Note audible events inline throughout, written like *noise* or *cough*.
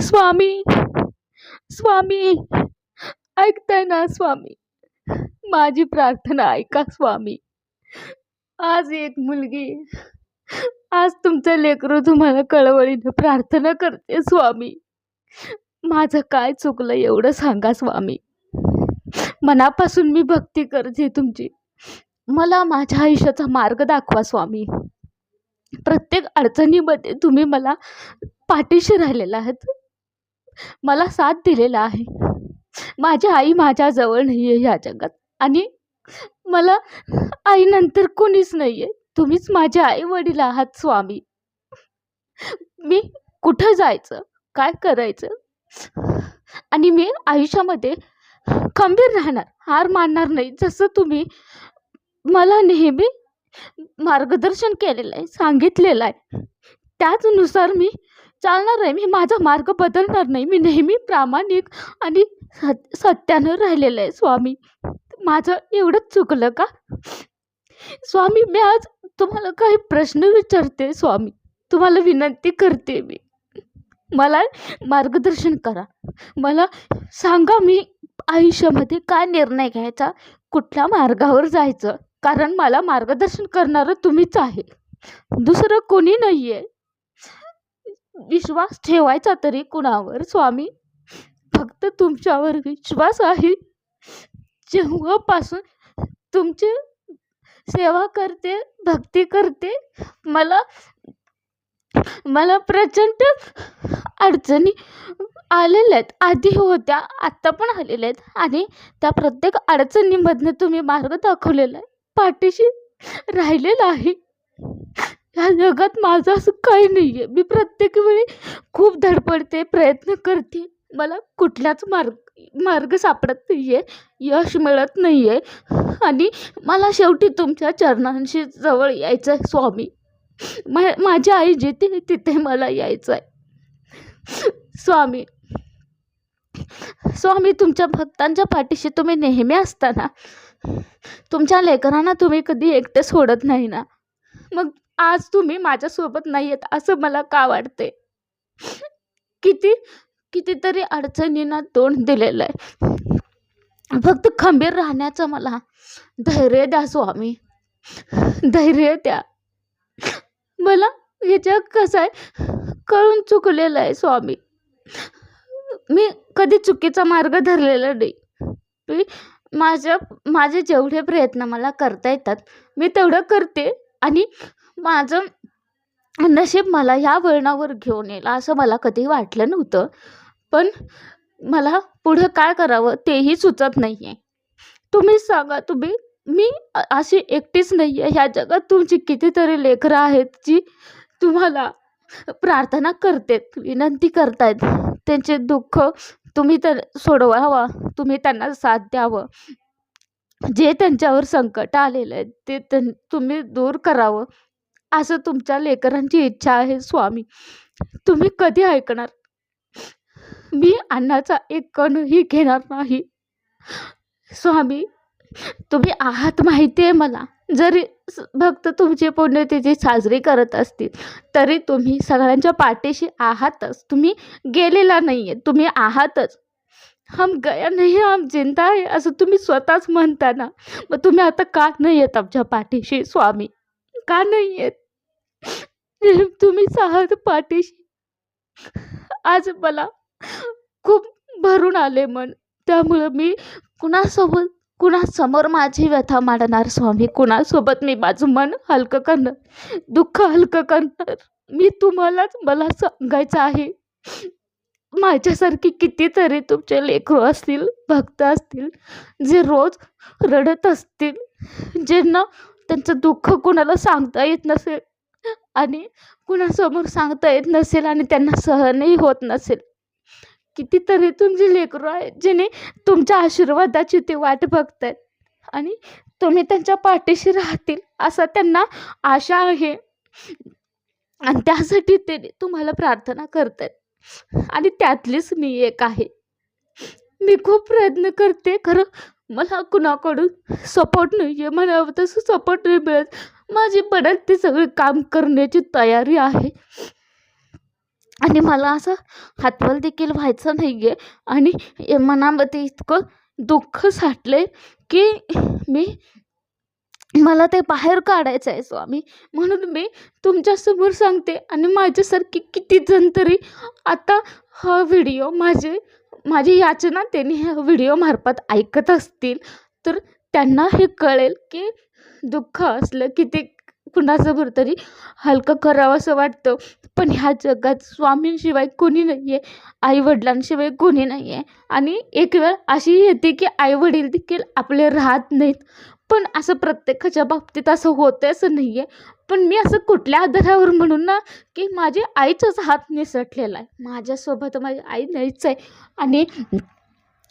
स्वामी स्वामी ऐकताय ना स्वामी? माझी प्रार्थना ऐका स्वामी. आज एक मुलगी आज तुमचं लेकरू तुम्हाला कळवळीनं प्रार्थना करते स्वामी. माझं काय चुकलं एवढं सांगा स्वामी. मनापासून मी भक्ती करते तुमची. मला माझ्या आयुष्याचा मार्ग दाखवा स्वामी. प्रत्येक अडचणीमध्ये तुम्ही मला पाठीशी राहिलेला आहात. मला साथ दिलेला आहे. माझी आई माझ्याजवळ नाही आहे ह्या जगात. आणि मला आईनंतर कोणीच नाही आहे तुम्हीच माझे आई वडील आहात स्वामी. मी कुठं जायचं? काय करायचं? आणि मी आयुष्यामध्ये खंबीर राहणार हार मानणार नाही जसं तुम्ही मला नेहमी मार्गदर्शन केलेलं आहे सांगितलेलं आहे. त्याचनुसार मी चालणार आहे मी माझा मार्ग बदलणार नाही. मी नेहमी प्रामाणिक आणि सत सत्यानं राहिलेलं आहे स्वामी. माझं एवढंच चुकलं का? स्वामी मी आज तुम्हाला काही प्रश्न विचारते स्वामी. तुम्हाला विनंती करते मी. मला मार्गदर्शन करा. मला सांगा मी आयुष्यामध्ये काय निर्णय घ्यायचा? कुठल्या मार्गावर जायचं? कारण मला मार्गदर्शन करणारं तुम्हीच आहे. दुसरं कोणी नाही आहे विश्वास ठेवायचा तरी कुणावर? स्वामी फक्त तुमच्यावर विश्वास आहे. जेव्हापासून तुमची सेवा करते भक्ती करते मला मला प्रचंड अडचणी आलेल्या आहेत. आधी होत्या आत्ता पण आलेल्या आहेत. आणि त्या प्रत्येक अडचणीमधनं तुम्ही मार्ग दाखवलेला आहे. पाठीशी राहिलेला आहे. ह्या जगात माझं असं काही नाही आहे मी प्रत्येक वेळी खूप धडपडते प्रयत्न करते. मला कुठलाच मार्ग मार्ग सापडत नाही आहे यश मिळत नाही आहे आणि मला शेवटी तुमच्या चरणांशी जवळ यायचं आहे स्वामी. मा माझी आई जिथे तिथे मला यायचं आहे स्वामी स्वामी तुमच्या भक्तांच्या पाठीशी तुम्ही नेहमी असताना तुमच्या लेकरांना तुम्ही कधी एकटे सोडत नाही ना. मग आज तुम्ही माझ्यासोबत नाही येत असं मला का वाटते किती कितीतरी अडचणींना तोंड दिलेलं आहे. फक्त खंबीर राहण्याचं मला धैर्य द्या स्वामी. धैर्य द्या. मला हे जग कसं आहे कळून चुकलेलं आहे स्वामी. मी कधी चुकीचा मार्ग धरलेला नाही. मी माझ्या माझे जेवढे प्रयत्न मला करता येतात मी तेवढं करते आणि माझं नशीब मला ह्या वळणावर घेऊन येईल असं मला कधी वाटलं नव्हतं. पण मला पुढं काय करावं तेही सुचत नाही आहे तुम्ही सांगा तुम्ही मी अशी एकटीच नाही आहे ह्या जगात तुमची कितीतरी लेकरं आहेत जी तुम्हाला प्रार्थना करतात विनंती करतायत. त्यांचे दुःख तुम्ही तर सोडवावा तुम्ही त्यांना साथ द्यावं. जे त्यांच्यावर संकट आलेलं आहे ते त्यां तुम्ही दूर करावं. असं तुमच्या लेकरांची इच्छा आहे स्वामी. तुम्ही कधी ऐकणार? मी अन्नाचा एक कणही घेणार नाही. स्वामी तुम्ही आहात माहिती आहे मला. जरी भक्त तुमचे पुण्यतिथी साजरी करत असतील तरी तुम्ही सगळ्यांच्या पाठीशी आहातच. तुम्ही गेलेला नाही आहे तुम्ही आहातच. हम गया नाही हम जिंदा आहे असं तुम्ही स्वतःच म्हणता ना मग तुम्ही आता का नाही येत आमच्या पाठीशी स्वामी? का नाही येत? तुम्हीच आहात पाठीशी. आज मला खूप भरून आले मन. त्यामुळं मी कुणासोबत कुणासमोर माझी व्यथा मांडणार स्वामी? कुणासोबत मी माझं मन हलकं करणार? दुःख हलकं करणार? मी तुम्हालाच मला सांगायचं आहे. माझ्यासारखी कितीतरी तुमचे लेकरं असतील भक्त असतील जे रोज रडत असतील ज्यांना त्यांचं दुःख कुणाला सांगता येत नसेल. आणि कुणासमोर सांगता येत नसेल आणि त्यांना सहनही होत नसेल. कितीतरी तुमची लेकरं आहेत ज्याने तुमच्या आशीर्वादाची ते वाट बघत आहेत आणि तुम्ही त्यांच्या पाठीशी राहतील असा त्यांना आशा आहे. आणि त्यासाठी ते तुम्हाला प्रार्थना करत आहेत आणि त्यातलीच मी एक आहे. मी खूप प्रयत्न करते खरं मला कुणाकडून सपोर्ट नाही आहे मला तसं सपोर्ट नाही मिळत. माझी पण ते सगळे काम करण्याची तयारी आहे. आणि मला असं हातवल देखील व्हायचं नाही आहे आणि मनामध्ये इतकं दुःख साठलं की मी मला ते बाहेर काढायचं आहे स्वामी. म्हणून मी तुमच्यासमोर सांगते आणि माझ्यासारखी किती जण तरी आता हा व्हिडिओ माझे माझी याचना त्यांनी ह्या व्हिडिओमार्फत ऐकत असतील. तर त्यांना हे कळेल की दुःख असलं की ते कुणासमोर तरी हलकं करावंसं वाटतं. पण ह्या जगात स्वामींशिवाय कोणी नाही आहे आईवडिलांशिवाय कोणी नाही आहे आणि एक वेळ अशी येते की आईवडील देखील आपले राहत नाहीत. पण असं प्रत्येकाच्या बाबतीत असं होतं असं नाही आहे पण मी असं कुठल्या आधारावर म्हणून ना की माझी आईचाच हात निसटलेला आहे. माझ्यासोबत माझी आई नाहीच आहे. आणि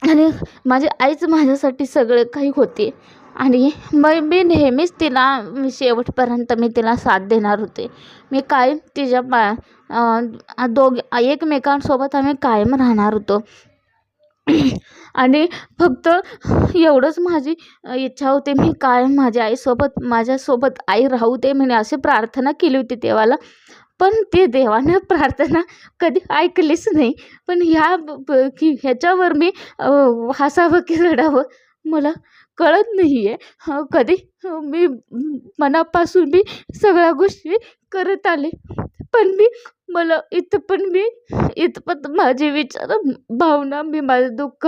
आणि माझी आईच माझ्यासाठी सगळं काही होते. आणि मग मी नेहमीच तिला शेवटपर्यंत मी तिला साथ देणार होते. मी कायम तिच्या पा दोघ एकमेकांसोबत आम्ही कायम राहणार होतो. आणि फक्त एवढंच माझी इच्छा होती मी कायम माझ्या आईसोबत माझ्यासोबत आई राहू दे म्हणे अशी प्रार्थना केली होती देवाला. पण ते देवानं प्रार्थना कधी ऐकलीच नाही. पण ह्या की ह्याच्यावर मी हसावं की रडावं मला कळत नाही आहे कधी मी मनापासून मी सगळ्या गोष्टी करत आले. पण मी मला इथं पण मी इथपत माझे विचार भावना मी माझं दुःख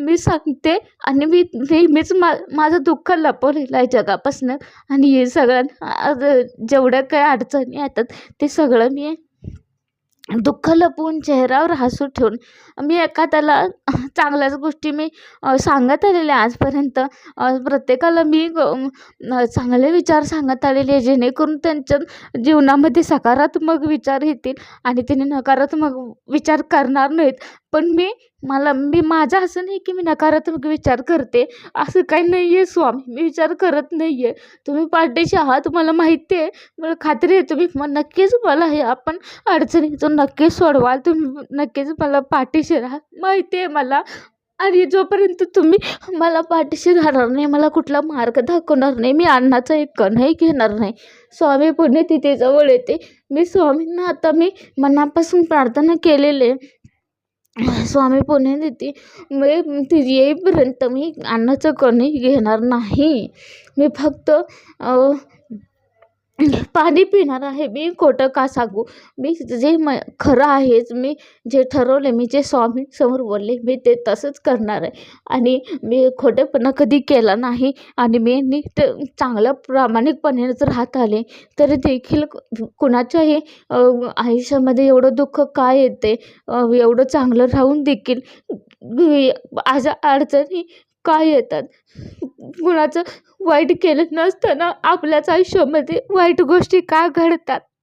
मी सांगते आणि मी नेहमीच मा माझं दुःख लपवलेलं आहे जगापासून. आणि हे सगळ्यांना जेवढ्या काही अडचणी येतात ते सगळं मी दुःख लपवून चेहऱ्यावर हसू ठेवून मी एखाद्याला *laughs* चांगल्याच गोष्टी मी सांगत आलेले आजपर्यंत. प्रत्येकाला मी चांगले विचार सांगत आलेले आहे जेणेकरून त्यांच्या जीवनामध्ये सकारात्मक विचार येतील आणि त्यांनी नकारात्मक विचार करणार नाहीत. पण मी मला मी माझं असं नाही की मी नकारात्मक विचार करते. असं काही नाही आहे स्वामी मी विचार करत नाही आहे तुम्ही पार्टीशी आहात मला माहिती आहे. मला खात्री आहे तुम्ही मग नक्कीच मला हे आपण अडचणीतून नक्कीच सोडवाल. तुम्ही नक्कीच मला पाठीशी राहा. माहिती आहे मला. आणि जोपर्यंत तुम्ही मला पाठीशी राहणार नाही मला कुठला मार्ग दाखवणार नाही मी अन्नाचा एक कणही घेणार नाही. स्वामी पुणे तिथे जवळ येते. मी स्वामींना आता मी मनापासून प्रार्थना केलेले स्वामी पुणे देते. म्हणजे मी ती येईपर्यंत मी अन्नाचं कणही घेणार नाही. मी फक्त पाणी पिणार आहे. मी खोटं का सांगू? मी जे म खरं आहेच मी जे ठरवले मी जे स्वामींसमोर बोलले मी ते तसंच करणार आहे. आणि मी खोटेपणा कधी केला नाही आणि मी नीट चांगलं प्रामाणिकपणेच राहत आले तरी देखील कुणाच्याही आयुष्यामध्ये एवढं दुःख का येते? एवढं चांगलं राहून देखील आज अडचणी का येतात? कुणाचं वाईट केलं नसताना आपल्याच आयुष्यामध्ये वाईट गोष्टी का घडतात?